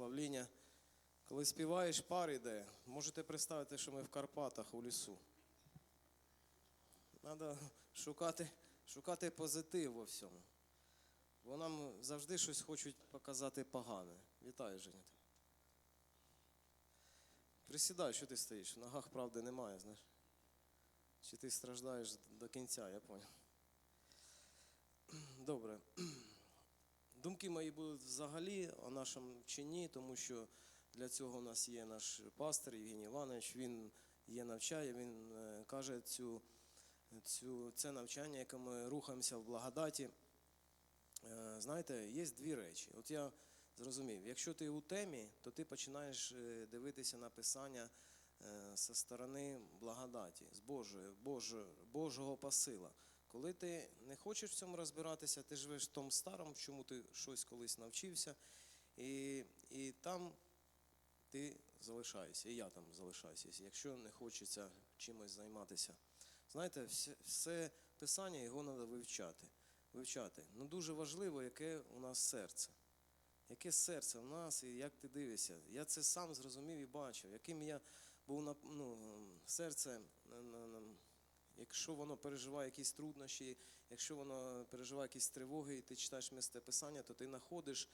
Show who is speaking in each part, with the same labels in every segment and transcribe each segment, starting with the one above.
Speaker 1: прославління. Коли співаєш, пар іде, можете представити, що ми в Карпатах у лісу. Треба шукати, шукати позитив во всьому. Бо нам завжди щось хочуть показати погане. Вітаю, Женя. Присідай, що ти стоїш? В ногах правди немає, знаєш. Чи ти страждаєш до кінця, я понял. Добре. Думки мої будуть взагалі о нашому вченні, тому що для цього у нас є наш пастор Євгеній Іванович. Він є навчає, він е, каже цю, цю, це навчання, яке ми рухаємося в благодаті. Е, Знаєте, є дві речі. От я зрозумів, якщо ти у темі, то ти починаєш е, дивитися на писання зі сторони благодаті, з Божої, Божого, Божого посила. Коли ти не хочеш в цьому розбиратися, ти живеш в тому старому, чому ти щось колись навчився, і, і там ти залишаєшся, і я там залишаюся, якщо не хочеться чимось займатися. Знаєте, все, все писання його треба вивчати. вивчати. Ну дуже важливо, яке у нас серце. Яке серце в нас і як ти дивишся. Я це сам зрозумів і бачив, яким я був ну, серце, якщо воно переживає якісь труднощі, якщо воно переживає якісь тривоги, і ти читаєш місце писання, то ти знаходиш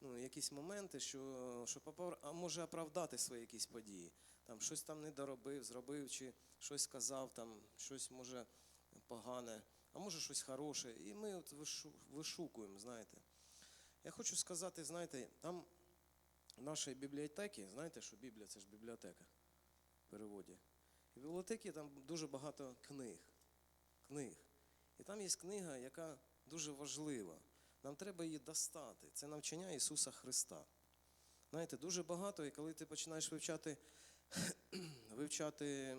Speaker 1: ну, якісь моменти, що, що попав- а може оправдати свої якісь події. Там щось там не доробив, зробив, чи щось сказав, там щось може погане, а може щось хороше. І ми от вишукуємо, знаєте. Я хочу сказати, знаєте, там в нашій бібліотеці, знаєте, що Біблія це ж бібліотека в переводі. В бібліотеці там дуже багато книг. Книг. І там є книга, яка дуже важлива. Нам треба її достати. Це навчання Ісуса Христа. Знаєте, дуже багато, і коли ти починаєш вивчати, вивчати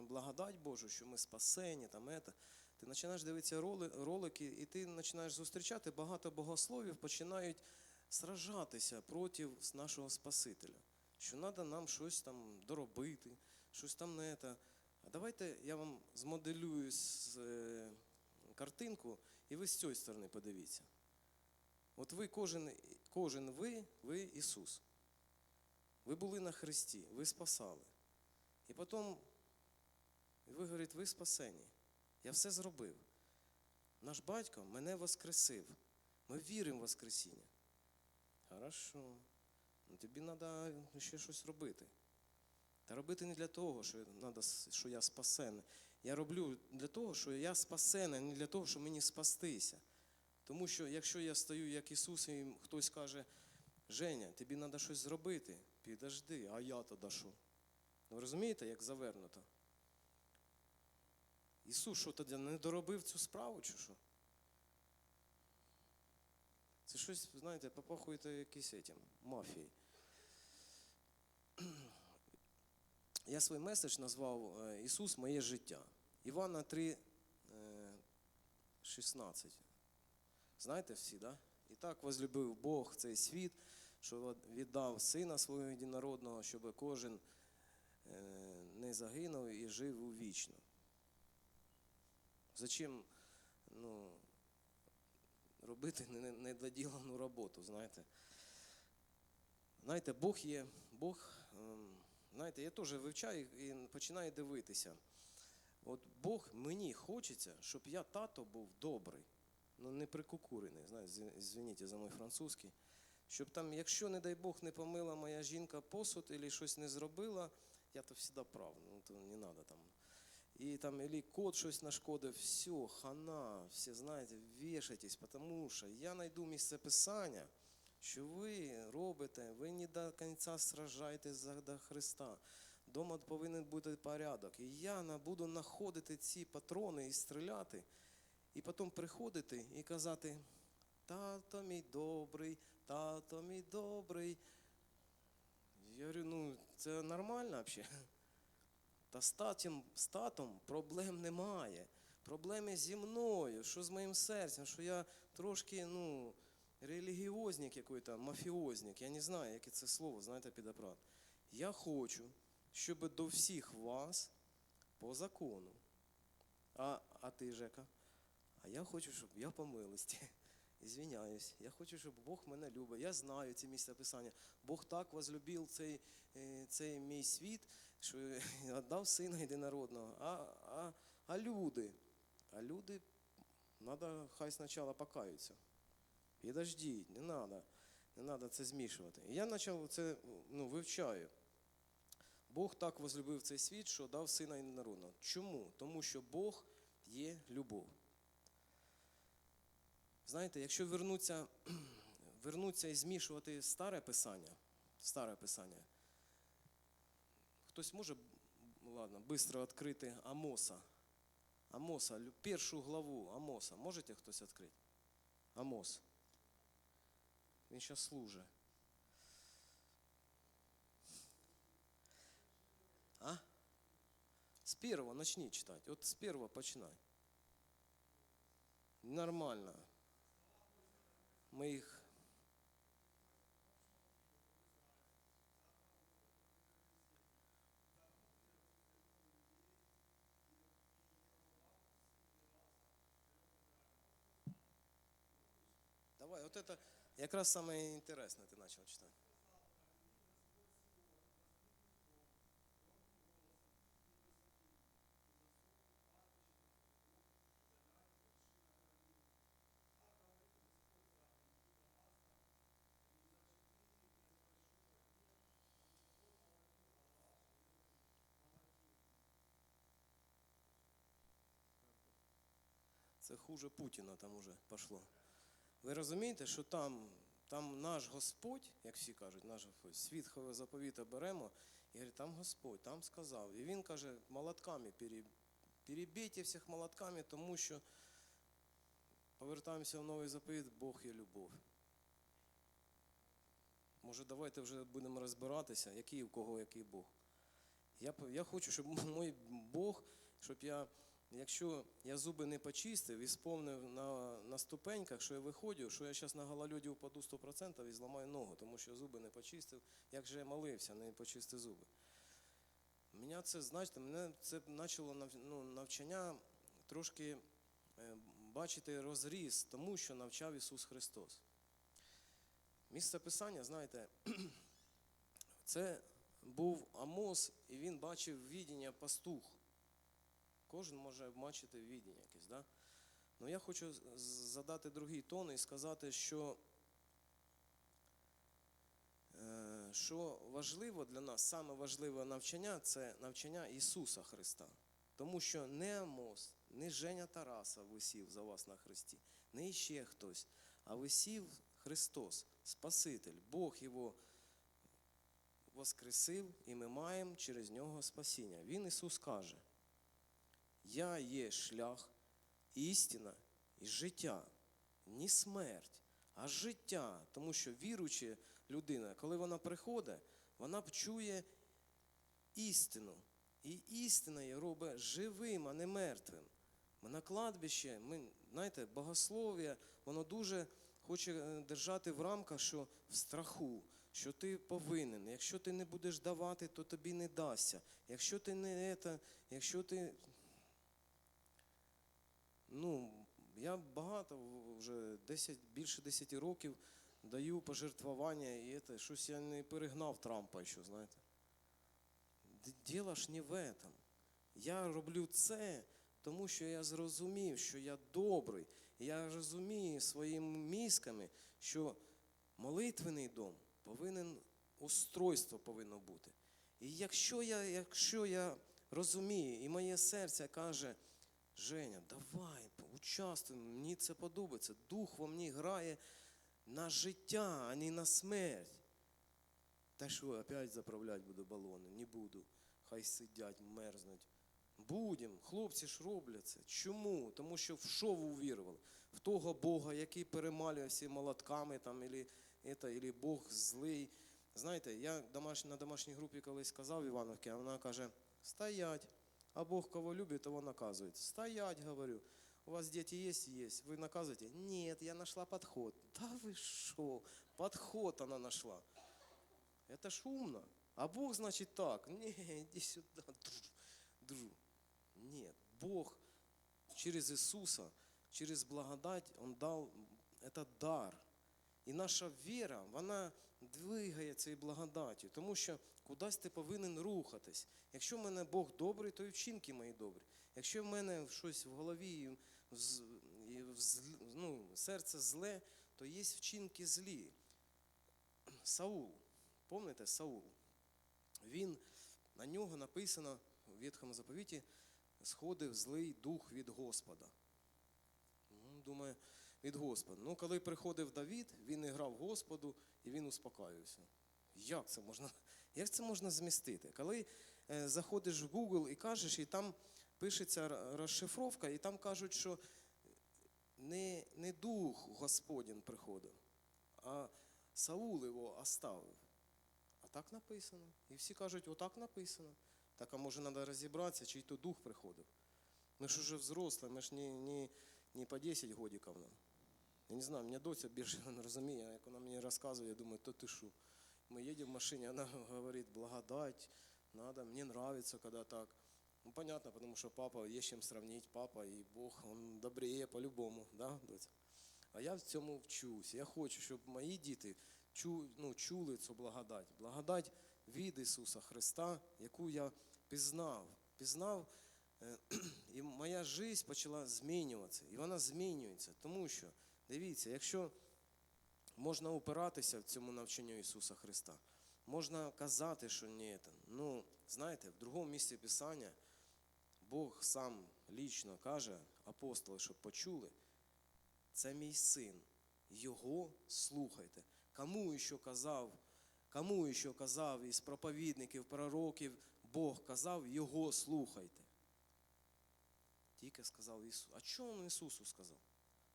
Speaker 1: благодать Божу, що ми спасені, там ета, ти починаєш дивитися роли, ролики, і ти починаєш зустрічати багато богословів, починають сражатися проти нашого Спасителя. Що треба нам щось там доробити, щось там не те. А давайте я вам змоделюю е, картинку, і ви з цієї сторони подивіться. От ви, кожен, кожен ви, ви Ісус. Ви були на Христі, ви спасали. І потім ви говорите, ви спасені. Я все зробив. Наш батько мене воскресив. Ми віримо в Воскресіння. Хорошо. Ну, тобі треба ще щось робити. Та робити не для того, що, надо, що я спасений. Я роблю для того, що я спасений, не для того, щоб мені спастися. Тому що якщо я стою як Ісус, і хтось каже, Женя, тобі треба щось зробити, підожди, а я тоді що? Ви розумієте, як завернуто? Ісус що тоді не доробив цю справу чи що? Це щось, знаєте, попахуєте якийсь этим, мафією. Я свій меседж назвав е, Ісус моє життя. Івана 3, е, 16. Знаєте всі, да? І так возлюбив Бог цей світ, що віддав Сина свого єдинородного, щоб кожен е, не загинув і жив у вічно. Зачем ну, робити не- недоділену роботу, знаєте? Знаєте, Бог є, Бог, ем, знаєте, я теж вивчаю і починаю дивитися. От Бог мені хочеться, щоб я тато був добрий, ну не прикукурений, знаєте, зв- звініть за мій французький. Щоб там, якщо, не дай Бог, не помила моя жінка посуд або щось не зробила, я то завжди прав, ну то не треба там. І там, или кот щось нашкодив, все, хана, всі знаєте, вішайтесь, тому що я знайду місце писання, що ви робите, ви не до кінця сражаєтесь за Христа. Дома повинен бути порядок. І я буду знаходити ці патрони і стріляти, і потім приходити і казати: тато мій добрий, тато мій добрий. Я говорю, ну це нормально взагалі. Та з татом, з татом проблем немає. Проблеми зі мною, що з моїм серцем, що я трошки, ну, релігіозник якийсь, мафіозник. Я не знаю, яке це слово, знаєте, підобрати. Я хочу, щоб до всіх вас по закону. А, а ти, Жека? А я хочу, щоб я по милості. Ізвиняюсь, я хочу, щоб Бог мене любив. Я знаю ці місця писання. Бог так возлюбив цей, е, цей мій світ, що віддав сина єдинородного. А, а, а люди, а люди, треба хай спочатку покаються. Підождіть, не треба. Не треба це змішувати. І я почав це ну, вивчаю. Бог так возлюбив цей світ, що дав сина єдинородного. Чому? Тому що Бог є любов. Знаєте, якщо вернуться, вернуться і змішувати старе писання, старе писання, хтось може, ладно, швидко відкрити Амоса. Амоса, першу главу Амоса. Можете хтось відкрити? Амос. Він зараз служить. А? С первого начни читать. Вот с первого починай. Нормально. Мы их... Давай, вот это Якраз саме інтересне ти почав читати. Це хуже Путіна там уже пошло. Ви розумієте, що там, там наш Господь, як всі кажуть, наш Господь, світхове заповіта беремо, і говорить, там Господь, там сказав. І він каже, молотками пере- перебійте всіх молотками, тому що повертаємося в новий заповіт, Бог є любов. Може, давайте вже будемо розбиратися, який у кого який Бог. Я, я хочу, щоб мій Бог, щоб я, якщо я зуби не почистив і сповнив на, на ступеньках, що я виходжу, що я зараз на гололеді впаду 100% і зламаю ногу, тому що зуби не почистив, як же я молився, не почистив зуби. Мене це, знаєте, мене це почало ну, навчання трошки е, бачити розріз тому, що навчав Ісус Христос. Місце Писання, знаєте, це був Амос, і він бачив відіння пастух. Кожен може бачити відіння якесь, да? Ну я хочу задати другий тон і сказати, що, е, що важливо для нас, саме важливе навчання це навчання Ісуса Христа. Тому що не Амос, не Женя Тараса висів за вас на хресті, не іще хтось, а висів Христос, Спаситель, Бог Його воскресив, і ми маємо через нього спасіння. Він Ісус каже: Я є шлях, істина і життя, не смерть, а життя. Тому що віруюча людина, коли вона приходить, вона чує істину. І істина її робить живим, а не мертвим. Ми на кладбище, ми, знаєте, богослов'я, воно дуже хоче е, держати в рамках, що в страху, що ти повинен. Якщо ти не будеш давати, то тобі не дасться. Якщо ти не це, якщо ти. Ну, я багато вже 10, більше 10 років даю пожертвування, і це, щось я не перегнав Трампа ще, знаєте. Діло ж не в этом. Я роблю це, тому що я зрозумів, що я добрий. Я розумію своїми мізками, що молитвений дом повинен, устройство повинно бути. І якщо я, якщо я розумію, і моє серце каже, Женя, давай, участвуй, мені це подобається. Дух во мені грає на життя, а не на смерть. Та що, опять заправляти буду балони? Не буду. Хай сидять, мерзнуть. Будем, хлопці ж роблять це. Чому? Тому що в що ви увірували? В того Бога, який перемалює всі молотками, там, ілі, это, ілі Бог злий. Знаєте, я домаш, на домашній групі колись сказав Івановці, а вона каже: стоять. А Бог кого любит, того наказывает. Стоять, говорю. У вас дети есть? Есть. Вы наказываете? Нет, я нашла подход. Да вы что? Подход она нашла. Это ж умно. А Бог, значит, так. Не, иди сюда. Дру, дру. Нет, Бог через Иисуса, через благодать Он дал це дар. І наша віра, вона двигає цією благодаттю, тому що кудись ти повинен рухатись. Якщо в мене Бог добрий, то і вчинки мої добрі. Якщо в мене щось в голові, в в ну, серце зле, то є вчинки злі. Саул, пам'ятаєте Саул? Він, на нього написано у Ветхому заповіті, сходив злий дух від Господа. Ну, Думаю, від Господа. Ну, коли приходив Давід, він і грав Господу, і він успокоювався. Як це можна, як це можна змістити? Коли е, заходиш в Google і кажеш, і там пишеться розшифровка, і там кажуть, що не, не дух Господень приходив, а Саул його оставив. А так написано. І всі кажуть, отак написано. Так, а може треба розібратися, чий то дух приходив. Ми ж уже взрослі, ми ж не, не, не по 10 годиків нам. Я не знаю, мене доця більше не розуміє, як вона мені розказує, я думаю, то ти що? Мы едем в машине, она говорит, благодать, надо, мне нравится, когда так. Ну, понятно, потому что папа, есть чем сравнить, папа и Бог, он добрее по-любому, да? А я в цьому вчусь. Я хочу, щоб мої діти чу, ну, чули цю благодать. Благодать від Ісуса Христа, яку я пізнав. Пізнав, е, і моя життя почала змінюватися. І вона змінюється. Тому що, дивіться, якщо можна опиратися в цьому навчанню Ісуса Христа, можна казати, що ні. Ну, знаєте, в другому місці Писання Бог сам лічно каже, апостоли, щоб почули, це мій син, його слухайте. Кому що казав, кому що казав із проповідників, пророків, Бог казав, його слухайте. Тільки сказав Ісус. А чому Ісусу сказав?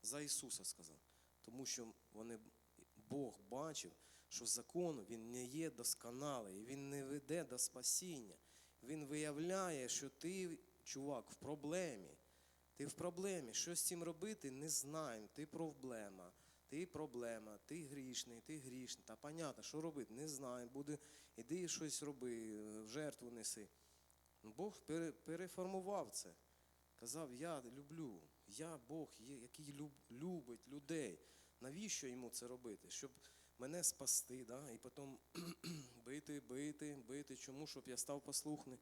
Speaker 1: За Ісуса сказав. Тому що вони, Бог бачив, що закон він не є досконалий, він не веде до спасіння. Він виявляє, що ти, чувак, в проблемі. Ти в проблемі. Що з цим робити, не знаємо. Ти проблема. Ти проблема, ти грішний, ти грішний. Та понятно, що робити, не знаю. Буде, іди щось роби, жертву неси. Бог переформував це. Казав, я люблю, я Бог, який любить людей. Навіщо йому це робити? Щоб мене спасти, да? і потім бити, бити, бити. Чому? Щоб я став послухний.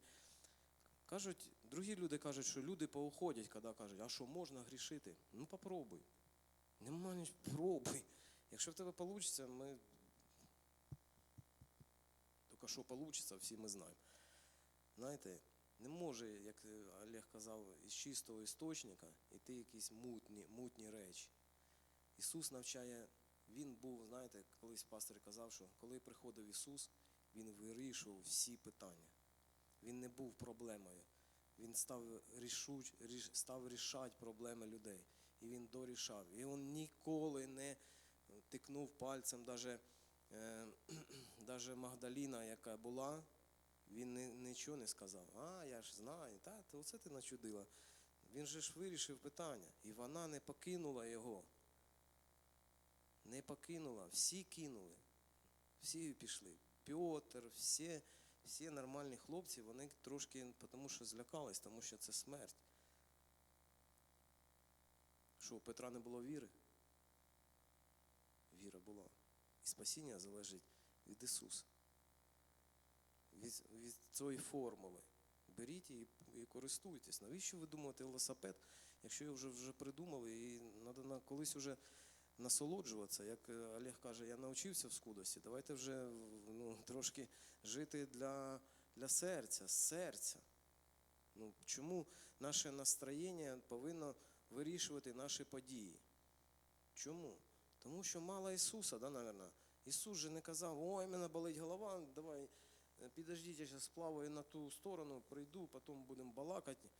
Speaker 1: Кажуть, другі люди кажуть, що люди поуходять, коли кажуть, а що можна грішити? Ну попробуй. Нема ніч, пробуй. Якщо в тебе вийде, ми. Тільки що вийде, всі ми знаємо. Знаєте, не може, як Олег казав, із чистого істочника йти якісь мутні, мутні речі. Ісус навчає, Він був, знаєте, колись пастор казав, що коли приходив Ісус, Він вирішував всі питання. Він не був проблемою. Він став, рішуч, ріш, став рішати проблеми людей. І він дорішав. І він ніколи не тикнув пальцем, даже, е, Магдаліна, яка була, він не, нічого не сказав. А, я ж знаю, та, то оце ти начудила. Він же ж вирішив питання. І вона не покинула його. Не покинула, всі кинули. Всі пішли. Пьотр, всі, всі нормальні хлопці, вони трошки, тому що злякались, тому що це смерть. Що, у Петра не було віри? Віра була. І спасіння залежить від Ісуса. Від, від цієї формули. Беріть і, і користуйтесь. Навіщо ви думаєте велосипед, якщо його вже, вже придумали, і треба колись вже насолоджуватися. Як е, Олег каже, я навчився в скудості, давайте вже ну, трошки жити для, для серця, з серця. Ну, чому наше настроєння повинно вирішувати наші події? Чому? Тому що мало Ісуса, да, наверное. Ісус же не казав, ой, мене болить голова, давай, е, підождіть, я зараз плаваю на ту сторону, прийду, потім будемо балакати.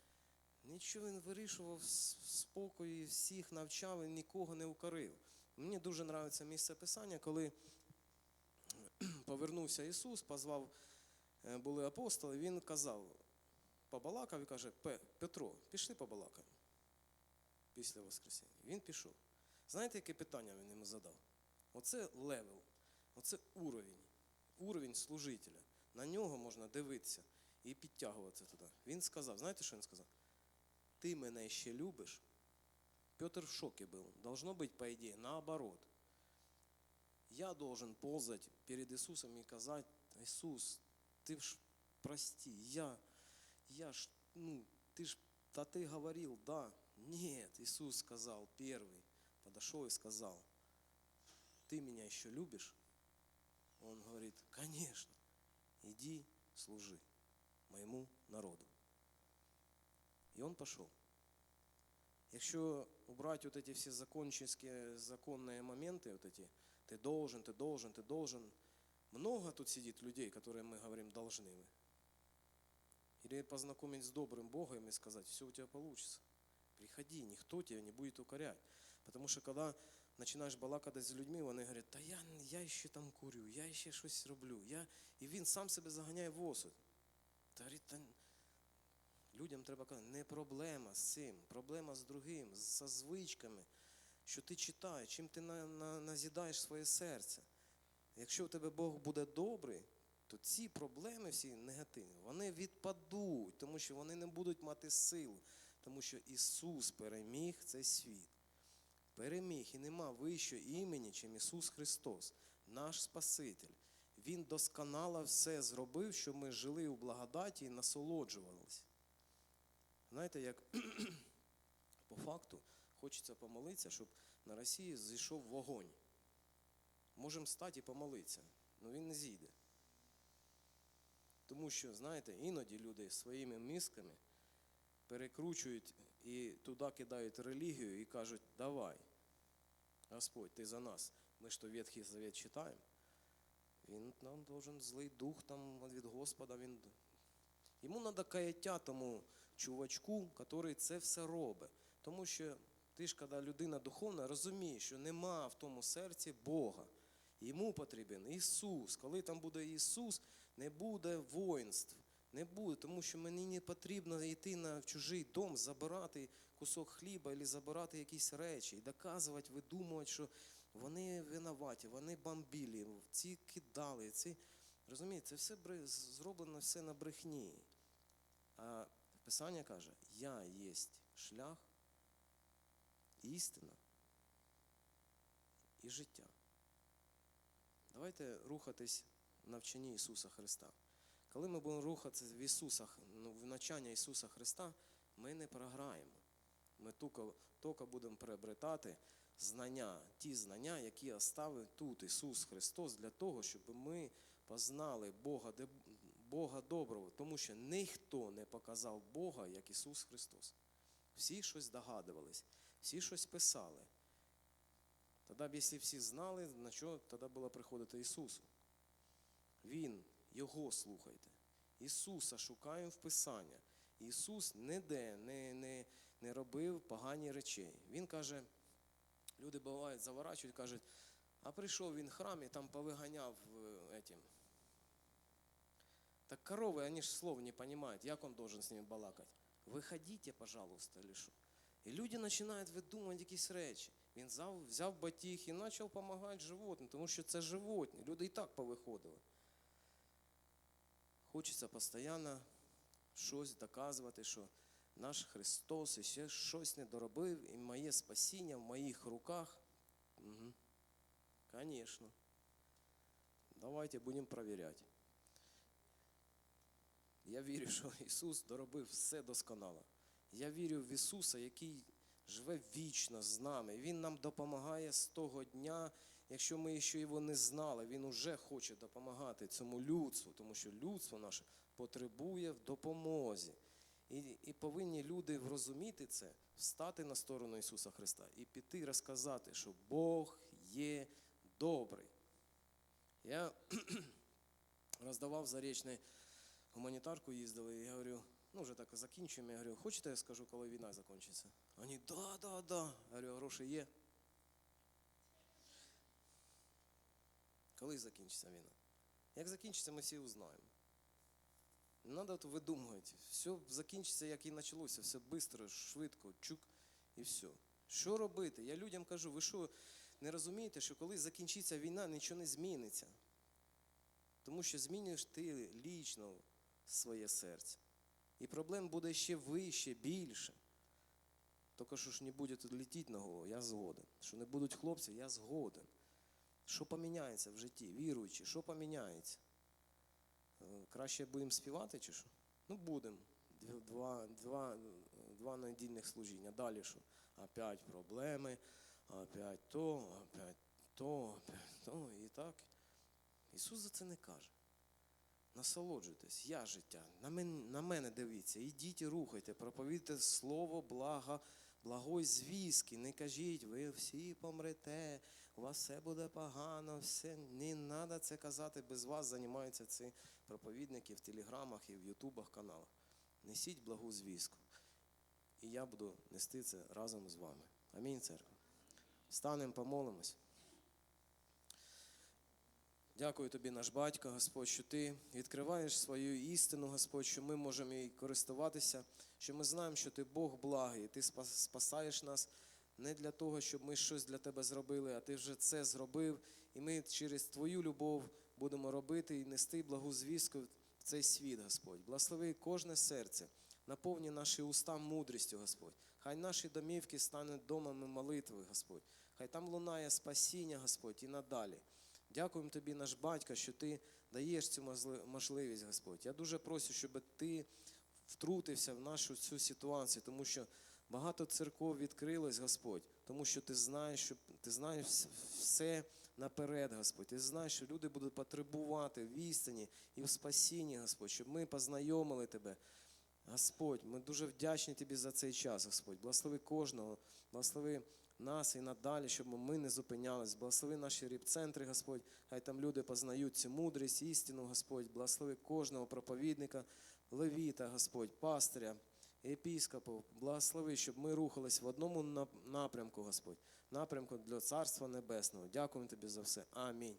Speaker 1: Нічого він вирішував с- в спокої, всіх навчав і нікого не укорив. Мені дуже подобається місце писання, коли повернувся Ісус, позвав, е, були апостоли, він казав, побалакав і каже, Петро, пішли побалакаємо після Воскресіння. Він пішов. Знаєте, яке питання він йому задав? Оце левел, оце уровень, уровень служителя. На нього можна дивитися і підтягуватися туди. Він сказав, знаєте, що він сказав? Ти мене ще любиш? Петр в шоке был. Должно быть, по идее, наоборот. Я должен ползать перед Иисусом и сказать, Иисус, ты ж прости, я, я ж, ну, ты ж, да ты говорил, да. Нет, Иисус сказал первый, подошел и сказал, ты меня еще любишь? Он говорит, конечно, иди служи моєму народу. І він пішов. Якщо убрати вот эти все законческие, законные моменты, вот эти, ты должен, ты должен, ты должен, много тут сидит людей, которые мы говорим должны вы. Или познакомить с добрым Богом и сказать, все у тебя получится. Приходи, никто тебя не будет укорять. Потому что когда починаєш балакати з людьми, вони говорять, та я, я ще там курю, я ще щось роблю. Я... І він сам себе заганяє в осуд. Та, говорить, та людям треба казати, не проблема з цим, проблема з другим, з звичками, що ти читаєш, чим ти на, на, назідаєш своє серце. Якщо у тебе Бог буде добрий, то ці проблеми всі негативні, вони відпадуть, тому що вони не будуть мати силу, тому що Ісус переміг цей світ. Переміг і нема вищого імені, чим Ісус Христос, наш Спаситель. Він досконало все зробив, щоб ми жили у благодаті і насолоджувалися. Знаєте, як по факту хочеться помолитися, щоб на Росії зійшов вогонь. Можемо стати і помолитися, але він не зійде. Тому що, знаєте, іноді люди своїми мізками перекручують і туди кидають релігію і кажуть, давай, Господь, ти за нас. Ми ж то Ветхий Завет читаємо. Він нам должен злий дух там від Господа. Він... Йому треба каяття тому чувачку, який це все робить. Тому що ти ж, коли людина духовна, розуміє, що нема в тому серці Бога. Йому потрібен Ісус. Коли там буде Ісус, не буде воїнств. Не буде, тому що мені не потрібно йти на чужий дом, забирати кусок хліба або забирати якісь речі і доказувати, видумувати, що вони винуваті, вони бомбілі, ці кидали, ці. Розумієте, це все зроблено все на брехні. А Писання каже, я єсть шлях, істина і життя. Давайте рухатись в навчанні Ісуса Христа. Коли ми будемо рухатися в Ісуса, ну, в навчання Ісуса Христа, ми не програємо. Ми тільки, будемо приобретати знання, ті знання, які оставив тут Ісус Христос, для того, щоб ми познали Бога, Бога доброго, тому що ніхто не показав Бога, як Ісус Христос. Всі щось догадувались, всі щось писали. Тоді б, якщо всі знали, на що тоді було приходити Ісусу? Він, Його слухайте. Ісуса шукаємо в Писання. Ісус ніде не, не, не робив погані речей. Він каже, люди бувають, заворачують, кажуть, а прийшов він в храм і там повиганяв е, этим. Так коровы, они же слов не понимают, як он должен с ними балакать. Виходите, пожалуйста, що. І люди починають видумувати якісь речі. Він взяв, взяв батіг і почав допомагати животним, тому що це животні. Люди і так повиходили. Хочеться постійно щось доказувати, що наш Христос ще щось не доробив, і моє спасіння в моїх руках. Угу. Давайте будемо перевіряти. Я вірю, що Ісус доробив все досконало. Я вірю в Ісуса, який живе вічно з нами. Він нам допомагає з того дня, якщо ми ще його не знали, Він уже хоче допомагати цьому людству, тому що людство наше потребує в допомозі. І, і повинні люди розуміти це, встати на сторону Ісуса Христа і піти розказати, що Бог є добрий. Я роздавав зарічний гуманітарку їздили, і я говорю, ну вже так закінчуємо. Я говорю, хочете, я скажу, коли війна закінчиться? Вони, да, да, да. Я говорю, гроші є. Коли закінчиться війна? Як закінчиться, ми всі узнаємо. Не треба тут видумувати. Все закінчиться, як і почалося, все швидко, швидко, чук і все. Що робити? Я людям кажу, ви що не розумієте, що коли закінчиться війна, нічого не зміниться. Тому що змінюєш ти лічно своє серце. І проблем буде ще вище, більше. Тільки що ж не буде летіти на голову, я згоден. Що не будуть хлопці, я згоден. Що поміняється в житті, віруючи, що поміняється? Е, Краще будемо співати чи що? Ну, будемо. Два, два, два недільних служіння. Далі що? Опять проблеми, опять то, опять то, опять то. І так. Ісус за це не каже. Насолоджуйтесь, я життя. На мене, на мене дивіться, ідіть і рухайте, проповідьте слово блага, благої звістки. Не кажіть, ви всі помрете, у вас все буде погано, все. Не треба це казати, без вас займаються ці проповідники в телеграмах і в ютубах каналах. Несіть благу звістку. І я буду нести це разом з вами. Амінь, церква. Станемо, помолимось. Дякую тобі, наш батько, Господь, що ти відкриваєш свою істину, Господь, що ми можемо її користуватися, що ми знаємо, що ти Бог благий, ти спасаєш нас не для того, щоб ми щось для тебе зробили, а ти вже це зробив, і ми через твою любов будемо робити і нести благу звістку в цей світ, Господь. Благослови кожне серце, наповні наші уста мудрістю, Господь. Хай наші домівки стануть домами молитви, Господь. Хай там лунає спасіння, Господь, і надалі. Дякуємо тобі, наш батько, що ти даєш цю можливість, Господь. Я дуже прошу, щоб ти втрутився в нашу цю ситуацію, тому що багато церков відкрилось, Господь, тому що ти знаєш, що ти знаєш все наперед, Господь. Ти знаєш, що люди будуть потребувати в істині і в спасінні, Господь, щоб ми познайомили тебе. Господь, ми дуже вдячні Тобі за цей час, Господь. Благослови кожного, благослови нас і надалі, щоб ми не зупинялись. Благослови наші ріп-центри, Господь. Хай там люди познають цю мудрість, істину, Господь. Благослови кожного проповідника, левіта, Господь, пастиря, єпіскопу, Благослови, щоб ми рухались в одному нап- напрямку, Господь, напрямку для Царства Небесного. Дякуємо Тобі за все. Амінь.